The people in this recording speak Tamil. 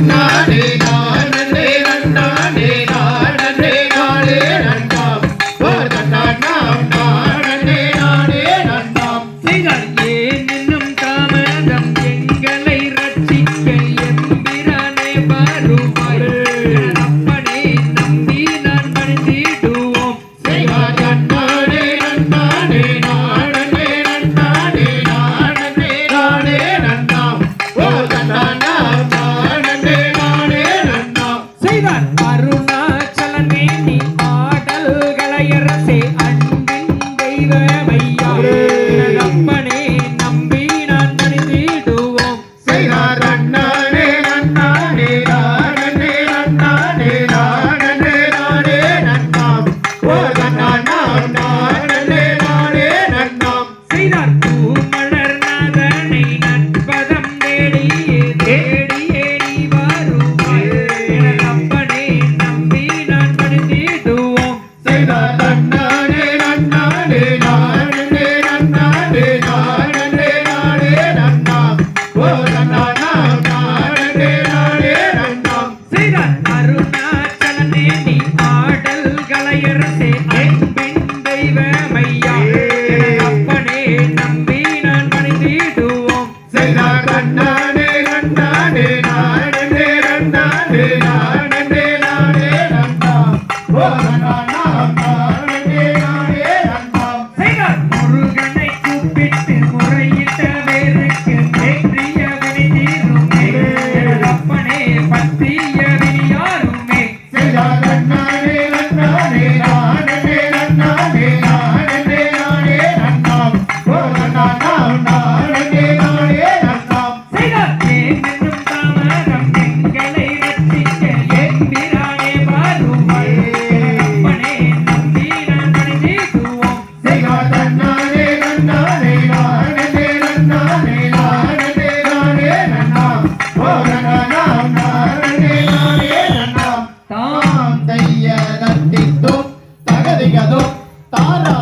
நானே நான். செய்தார் அருண் சிவமையா? அப்பனே நம்பி நான் மனிதிடுவோம் கண்ணானே கண்ணானே நானே கண்ணானே நான். தாம். தைய தத்தித்தோ தகதிகதோ தாரா